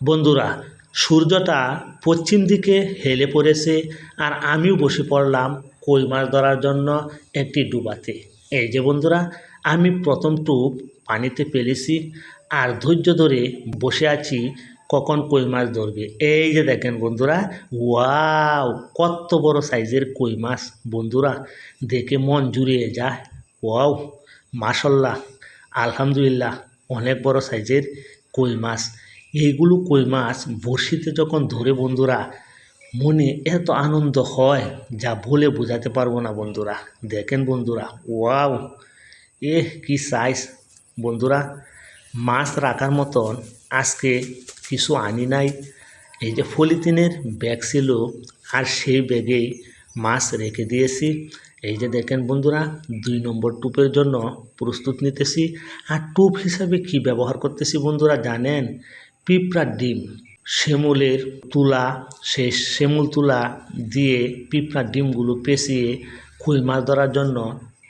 বন্ধুরা, সূর্যটা পশ্চিম দিকে হেলে পড়েছে আর আমিও বসে পড়লাম কই মাছ ধরার জন্য একটি ডুবাতে। এই যে বন্ধুরা, আমি প্রথম টুপ পানিতে ফেলেছি আর ধৈর্য ধরে বসে আছি কখন কই মাছ ধরবে। এই যে দেখেন বন্ধুরা, ওয়াও, কত বড় সাইজের কই মাছ বন্ধুরা, দেখে মন জুড়িয়ে যায়। ওয়াও, মাশাল্লাহ, আলহামদুলিল্লাহ, অনেক বড় সাইজের কই মাছ। এইগুলো কই মাছ? বড়শিতে যখন ধরে বন্ধুরা, মনে এত আনন্দ হয় যা বলে বোঝাতে পারব না বন্ধুরা। দেখেন বন্ধুরা, ওয়াও! এ কি সাইজ বন্ধুরা, মাছ রাখার মতন আজকে কিছু আনি নাই। এই যে পলিথিনের ব্যাগ ছিল আর সেই ব্যাগেই মাছ রেখে দিয়েছি। এই যে দেখেন বন্ধুরা, দুই নম্বর টুপের জন্য প্রস্তুত নিতেছি। আর টুপ হিসাবে কি ব্যবহার করতেছি বন্ধুরা জানেন? পিঁপড়ার ডিম। শিমুলের তুলা সেই শিমুল তুলা দিয়ে পিঁপড়ার ডিমগুলো পেঁচিয়ে কই মাছ ধরার জন্য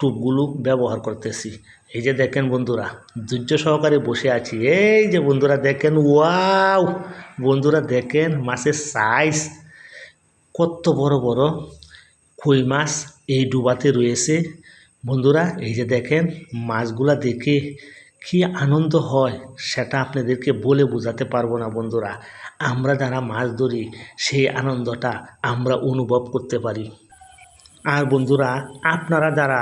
টুপগুলো ব্যবহার করতেছি। এই যে দেখেন বন্ধুরা, ধৈর্য সহকারে বসে আছি। এই যে বন্ধুরা দেখেন, ওয়াও! বন্ধুরা দেখেন, মাছের সাইজ কত বড় বড় কই মাছ এই ডুবাতে রয়েছে। বন্ধুরা, এই যে দেখেন, মাছগুলা দেখে কি আনন্দ হয় সেটা আপনাদেরকে বলে বোঝাতে পারব না বন্ধুরা। আমরা যারা মাছ ধরি, সেই আনন্দটা আমরা অনুভব করতে পারি। আর বন্ধুরা, আপনারা যারা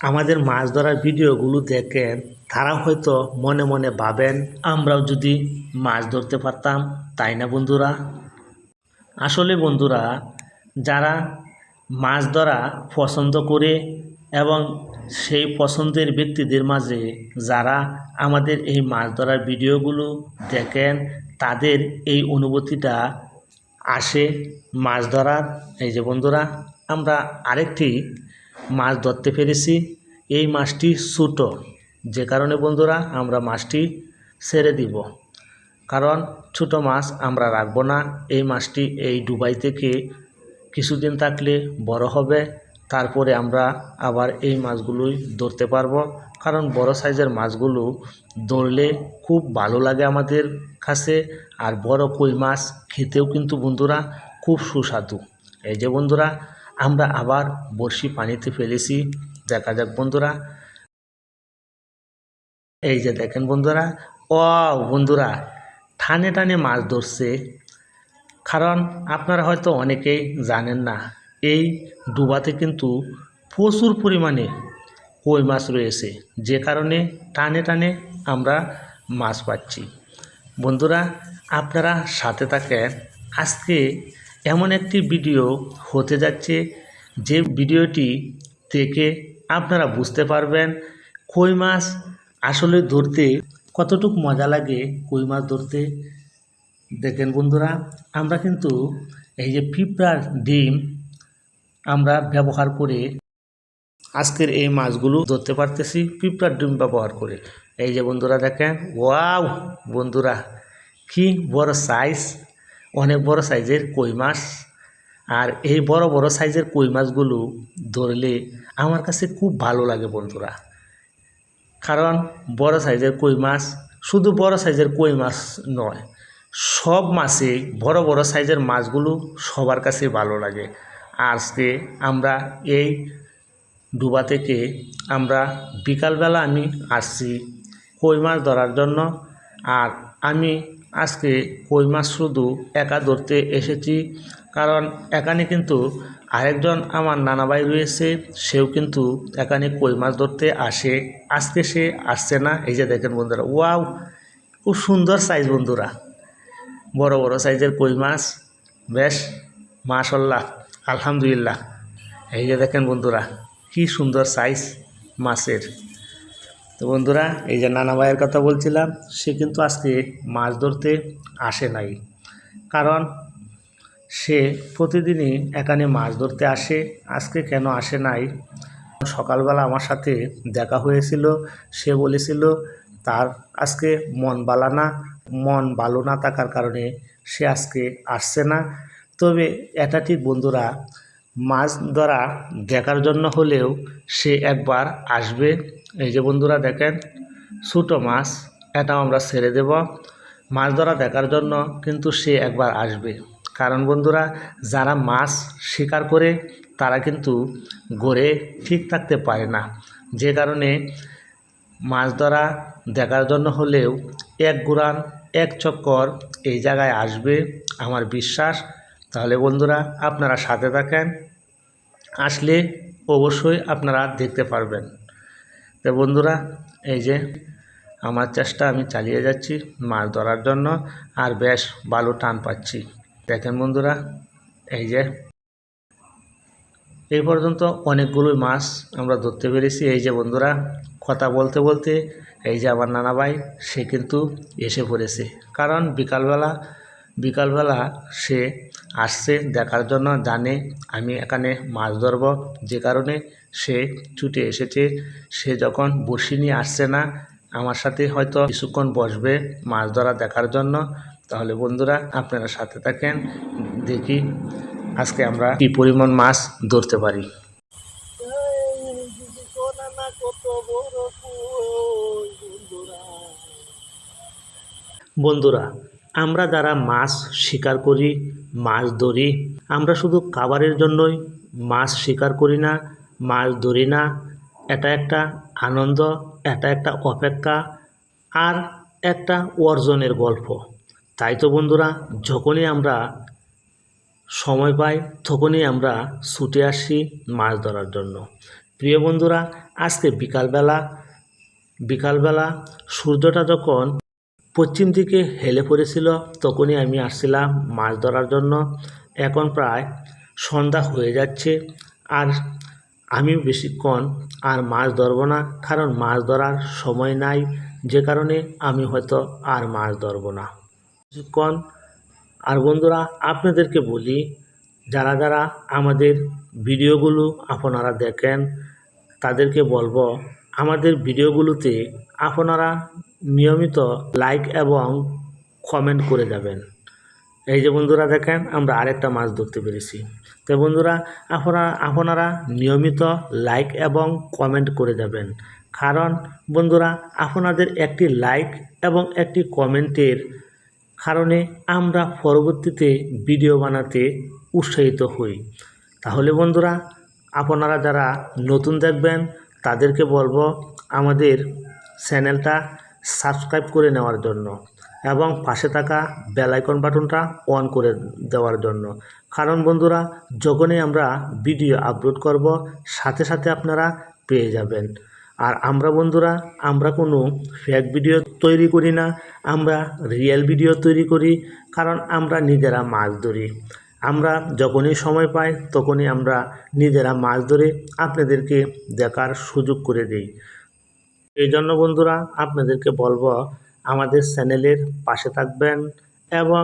আমাদের মাছ ধরার ভিডিওগুলো দেখেন, তারা হয়তো মনে মনে ভাবেন, আমরাও যদি মাছ ধরতে পারতাম, তাই না বন্ধুরা? আসলে বন্ধুরা, যারা মাছ ধরা পছন্দ করে এবং সেই পছন্দের ব্যক্তিদের মাঝে যারা আমাদের এই মাছ ধরার ভিডিওগুলো দেখেন, তাদের এই অনুভূতিটা আসে মাছ ধরার। এই যে বন্ধুরা, আমরা আরেকটি মাছ ধরতে পেরেছি। এই মাছটি ছোটো। যে কারণে বন্ধুরা, আমরা মাছটি ছেড়ে দিব। কারণ ছোটো মাছ আমরা রাখব না। এই মাছটি এই ডুবাই থেকে কিছুদিন থাকলে বড় হবে। তারপরে আমরা আবার এই মাছগুলোই ধরতে পারব। কারণ বড় সাইজের মাছগুলো ধরলে খুব ভালো লাগে আমাদের কাছে। আর বড় কই মাছ খেতেও কিন্তু বন্ধুরা খুব সুস্বাদু। এই যে বন্ধুরা, আমরা আবার বড়শি পানিতে ফেলেছি। দেখা যাক বন্ধুরা। এই যে দেখেন বন্ধুরা ও বন্ধুরা টানে টানে মাছ ধরছে। কারণ আপনারা হয়তো অনেকেই জানেন না এই ডুবাতে কিন্তু প্রচুর পরিমাণে কই মাছ রয়েছে। যে কারণে টানে টানে আমরা মাছ পাচ্ছি। বন্ধুরা, আপনারা সাথে থাকেন। আজকে এমন একটি ভিডিও হতে যাচ্ছে, যে ভিডিওটি দেখে আপনারা বুঝতে পারবেন কই মাছ আসলে ধরতে কতটুক মজা লাগে কই মাছ ধরতে। দেখেন বন্ধুরা, আমরা কিন্তু এই যে পিঁপড়ার ডিম আমরা ব্যবহার করে আজকের এই মাছগুলো ধরতে পারতেছি, পিঁপড়ার ডিম ব্যবহার করে। এই যে বন্ধুরা দেখেন, ওয়াও! বন্ধুরা, কি বড় সাইজ অনেক বড় সাইজের কই মাছ। আর এই বড় বড় সাইজের কই মাছগুলো ধরলে আমার কাছে খুব ভালো লাগে বন্ধুরা। কারণ বড় সাইজের কই মাছ শুধু বড় সাইজের কই মাছ নয়, সব মাছে বড় বড় সাইজের মাছগুলো সবার কাছে ভালো লাগে। আজকে আমরা এই ডুবা থেকে আমরা বিকালবেলা আমি আসছি কই মাছ ধরার জন্য। আর আমি আজকে কই মাছ শুধু একা ধরতে এসেছি, কারণ এখানে কিন্তু আরেকজন আমার নানা ভাই রয়েছে, সেও কিন্তু এখানে কই মাছ ধরতে আসে। আজকে সে আসছে না, এই যে দেখেন বন্ধুরা, ওয়াও, খুব সুন্দর সাইজ বন্ধুরা। বড় বড় সাইজের কই মাছ, বেশ, মাশাল্লাহ। আলহামদুলিল্লাহ। এই যে দেখেন বন্ধুরা, কি সুন্দর সাইজ মাছের। তো বন্ধুরা, এই যে নানা ভাইয়ের কথা বলছিলাম, সে কিন্তু আজকে মাছ ধরতে আসে নাই। কারণ সে প্রতিদিনই এখানে মাছ ধরতে আসে, আজকে কেন আসে নাই? সকালবেলা আমার সাথে দেখা হয়েছিল, সে বলেছিল, তার আজকে মন বালা না। মন ভালো না থাকার কারণে সে আজকে আসছে না। তবে ঠিক বন্ধুরা মাছ ধরা দেখার জন্য হলেও সে একবার আসবে। এই যে বন্ধুরা দেখেন, ছোটো মাছ, এটাও আমরা ছেড়ে দেব। মাছ ধরা দেখার জন্য কিন্তু সে একবার আসবে। কারণ বন্ধুরা, যারা মাছ শিকার করে, তারা কিন্তু গড়ে ঠিক থাকতে পারে না। যে কারণে মাছ ধরা দেখার জন্য হলেও এক গুড়ান এক চক্কর এই জায়গায় আসবে। আমার বিশ্বাস তাহলে বন্ধুরা আপনারা সাথে থাকেন, আসলে অবশ্যই আপনারা দেখতে পারবেন। তো বন্ধুরা, এই যে আমার চেষ্টা আমি চালিয়ে যাচ্ছি মাছ ধরার জন্য আর বেশ ভালো টান পাচ্ছি। দেখেন বন্ধুরা, এই যে এই পর্যন্ত অনেকগুলোই মাছ আমরা ধরতে পেরেছি। এই যে বন্ধুরা, কথা বলতে বলতে এই যে আমার নানা ভাই সে কিন্তু এসে পড়েছে। কারণ বিকালবেলা বিকালবেলা সে আসছে দেখার জন্য, জানে আমি এখানে মাছ ধরব। যে কারণে সে ছুটে এসেছে। সে যখন বড়শি নিয়ে আসছে না, আমার সাথে হয়তো কিছুক্ষণ বসবে মাছ ধরা দেখার জন্য। তাহলে বন্ধুরা, আপনারা সাথে থাকেন, দেখি আজকে আমরা কি পরিমাণ মাছ ধরতে পারি। বন্ধুরা আমরা যারা মাছ শিকার করি, মাছ ধরি, আমরা শুধু খাবারের জন্যই মাছ শিকার করি না, মাছ ধরি না। এটা একটা আনন্দ, এটা একটা অপেক্ষা আর একটা অর্জনের গল্প। তাই তো বন্ধুরা, যখনই আমরা সময় পাই, তখনই আমরা ছুটে আসি মাছ ধরার জন্য। প্রিয় বন্ধুরা, আজকে বিকালবেলা বিকালবেলা সূর্যটা যখন পশ্চিম দিকে হেলে পড়েছিল, তখনই আমি আসছিলাম মাছ ধরার জন্য। এখন প্রায় সন্ধ্যা হয়ে যাচ্ছে আর আমি বেশিক্ষণ আর মাছ ধরবো না, কারণ মাছ ধরার সময় নাই, যে কারণে আমি হয়তো আর মাছ ধরবো না। কিছুক্ষণ, আর বন্ধুরা, আপনাদেরকে বলি, যারা যারা আমাদের ভিডিওগুলো আপনারা দেখেন, তাদেরকে বলব, আমাদের ভিডিওগুলোতে আপনারা নিয়মিত লাইক এবং কমেন্ট করে যাবেন। এই যে বন্ধুরা দেখেন, আমরা আরেকটা মাছ ধরতে পেরেছি। তো বন্ধুরা, আপনারা আপনারা নিয়মিত লাইক এবং কমেন্ট করে যাবেন। কারণ বন্ধুরা, আপনাদের একটি লাইক এবং একটি কমেন্টের কারণে আমরা পরবর্তীতে ভিডিও বানাতে উৎসাহিত হই। তাহলে বন্ধুরা, আপনারা যারা নতুন দেখবেন, তাদেরকে বলব, আমাদের চ্যানেলটা সাবস্ক্রাইব করে নেওয়ার জন্য এবং পাশে থাকা বেলাইকন বাটনটা অন করে দেওয়ার জন্য। কারণ বন্ধুরা, যখনই আমরা ভিডিও আপলোড করব, সাথে সাথে আপনারা পেয়ে যাবেন। আর আমরা বন্ধুরা, আমরা কোনো ফেক ভিডিও তৈরি করি না, আমরা রিয়েল ভিডিও তৈরি করি, কারণ আমরা নিজেরা মাছ ধরি। আমরা যখনই সময় পাই, তখনই আমরা নিজেরা মাছ ধরে আপনাদেরকে দেখার সুযোগ করে দিই। এই জন্য বন্ধুরা আপনাদেরকে বলব আমাদের চ্যানেলের পাশে থাকবেন এবং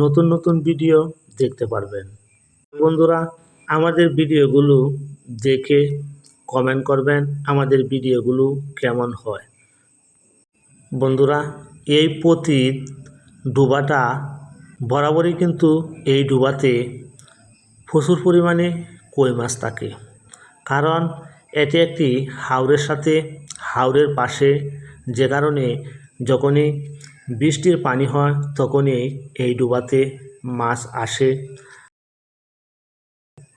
নতুন নতুন ভিডিও দেখতে পারবেন। বন্ধুরা, আমাদের ভিডিওগুলো দেখে কমেন্ট করবেন আমাদের ভিডিওগুলো কেমন হয়। বন্ধুরা, এই পতিত ডোবাটা বরাবরই কিন্তু এই ডোবাতে প্রচুর পরিমাণে কই মাছ থাকে। কারণ এটি একটি হাওরের সাথে হাওরের পাশে। যে কারণে যখনই বৃষ্টির পানি হয়, তখনই এই ডোবাতে মাছ আসে।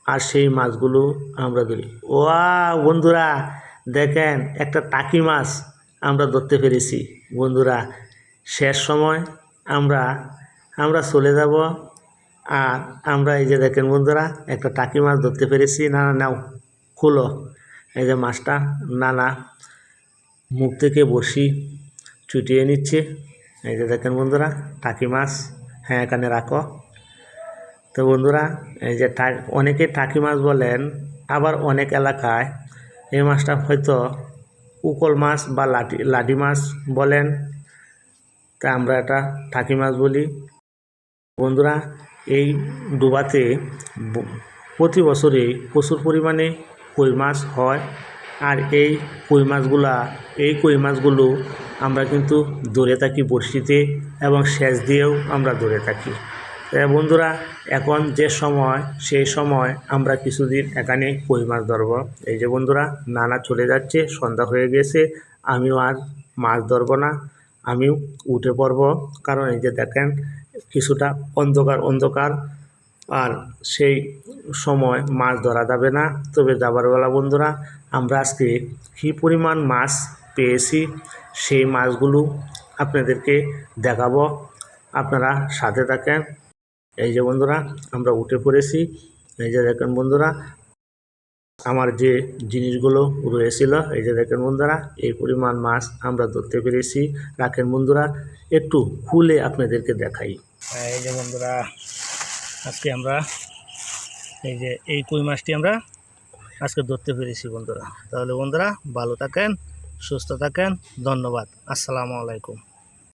আর সেই মাছগুলো আমরা ধরি। ওয়া বন্ধুরা, দেখেন একটা টাকি মাছ আমরা ধরতে পেরেছি। বন্ধুরা, শেষ সময় আমরা আমরা চলে যাব। আর আমরা এই যে দেখেন বন্ধুরা, একটা টাকি মাছ ধরতে পেরেছি। না না, নাও, খুলো। এই যে মাছটা, না না মুখ থেকে বসি চুটিয়ে নিচ্ছে। এই যে দেখেন বন্ধুরা, টাকি মাছ। হ্যাঁ এখানে রাখো। তো বন্ধুরা, এই যে অনেকে টাকি মাছ বলেন, আবার অনেক এলাকায় এই মাছটা হয়তো উকল মাছ বা লাটি লাডি মাছ বলেন। তা আমরা এটা টাকি মাছ বলি। বন্ধুরা, এই ডোবাতে প্রতি বছরে প্রচুর পরিমাণে কই মাছ হয়। আর এই কই মাছগুলা, এই কই মাছগুলো আমরা কিন্তু ধরে থাকি বড়শিতে এবং সেচ দিয়েও আমরা ধরে থাকি। বন্ধুরা, এখন যে সময়, সেই সময় আমরা কিছুদিন এখানে কই মাছ ধরবো। এই যে বন্ধুরা, নানা চলে যাচ্ছে, সন্ধ্যা হয়ে গেছে, আমিও আর মাছ ধরবো না, আমিও উঠে পড়ব। কারণ এই যে দেখেন, কিছুটা অন্ধকার অন্ধকার, আর সেই সময় মাছ ধরা যাবে না। তবে যাবার বেলা বন্ধুরা আমরা আজকে কী পরিমাণ মাছ পেয়েছি, সেই মাছগুলো আপনাদেরকে দেখাবো। আপনারা সাথে থাকেন। এই যে বন্ধুরা, আমরা উঠে পড়েছি। এই যে দেখেন বন্ধুরা, আমার যে জিনিসগুলো রয়েছিল, এই যে দেখেন বন্ধুরা, এই পরিমাণ মাছ আমরা ধরতে পেরেছি। রাখেন বন্ধুরা, একটু খুলে আপনাদেরকে দেখাই। এই যে বন্ধুরা, আজকে আমরা এই যে এই কই মাছটি আমরা আজকে ধরতে পেরেছি বন্ধুরা। তাহলে বন্ধুরা ভালো থাকেন সুস্থ থাকেন ধন্যবাদ। আসসালামু আলাইকুম।